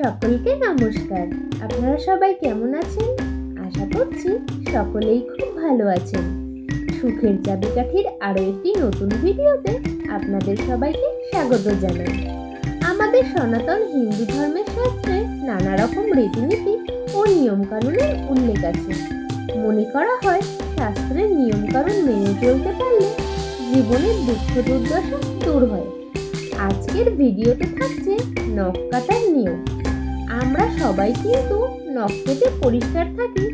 সকলকে নমস্কার। আপনারা সবাই কেমন আছেন? আশা করছি সকলেই খুব ভালো আছেন। সুখের চাবিকাঠির আরও একটি নতুন ভিডিওতে আপনাদের সবাইকে স্বাগত জানাই। আমাদের সনাতন হিন্দু ধর্মের শাস্ত্রে নানা রকম রীতিনীতি ও নিয়মকানুনের উল্লেখ আছে। মনে করা হয় শাস্ত্রের নিয়মকানুন মেনে চলতে পারলে জীবনের দুঃখ দুর্দশা দূর হয়। আজকের ভিডিওতে থাকছে নখ কাটার নিয়ম। আমরা সবাই কিন্তু নখ কেটে পরিষ্কার থাকি,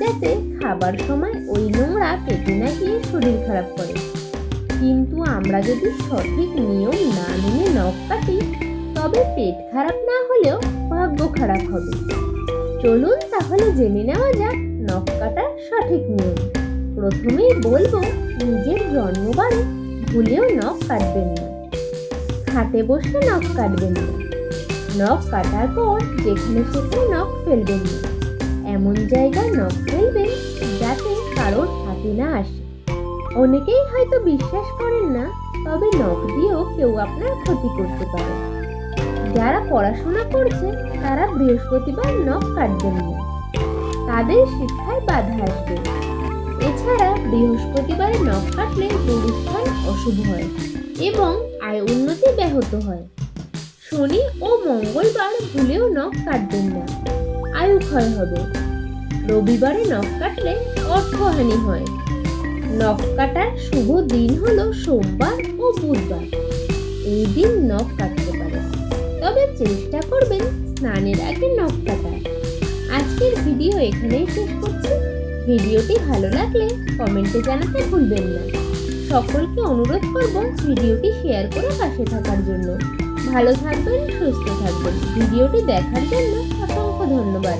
যাতে খাবার সময় ওই নোংরা পেটে না গিয়ে শরীর খারাপ করে। কিন্তু আমরা যদি সঠিক নিয়ম না মেনে নখ কাটি, তবে পেট খারাপ না হলেও ভাগ্য খারাপ হবে। চলুন তাহলে জেনে নেওয়া যাক নখ কাটার সঠিক নিয়ম। প্রথমেই বলব, নিজের জন্মবারে ভুলেও নখ কাটবেন না। খাটে বসে নখ কাটবেন না। নখ কাটার পর যেখানে সেখানে নখ ফেলবেন না। এমন জায়গায় নখ ফেলবেন যাতে কারোর হাতে না আসে। অনেকেই হয়তো বিশ্বাস করেন না, তবে নখ দিয়েও কেউ আপনার ক্ষতি করতে পারে। যারা পড়াশোনা করছে তারা বৃহস্পতিবার নখ কাটবেন না। তাদের শিক্ষায় বাধা আসবে। এছাড়া বৃহস্পতিবারে নখ কাটলে গুরুস্থান অশুভ হয় এবং আয় উন্নতি ব্যাহত হয়। শনি ও মঙ্গলবার ভুলেও নখ কাটবেন না। আয়ু ক্ষয় হবে। রবিবারে নখ কাটলে অর্থহানি হয়। নখ কাটার শুভ দিন হল সোমবার ও বুধবার। এই দিন নখ কাটতে পারে। তবে চেষ্টা করবেন স্নানের আগে নখ কাটার। আজকের ভিডিও এখানেই শেষ করছি। ভিডিওটি ভালো লাগলে কমেন্টে জানাতে ভুলবেন না। সকলকে অনুরোধ করব ভিডিওটি শেয়ার করে পাশে থাকার জন্য। ভালো থাকবেন সুস্থ থাকবেন। ভিডিওটি দেখার জন্য অসংখ্য ধন্যবাদ।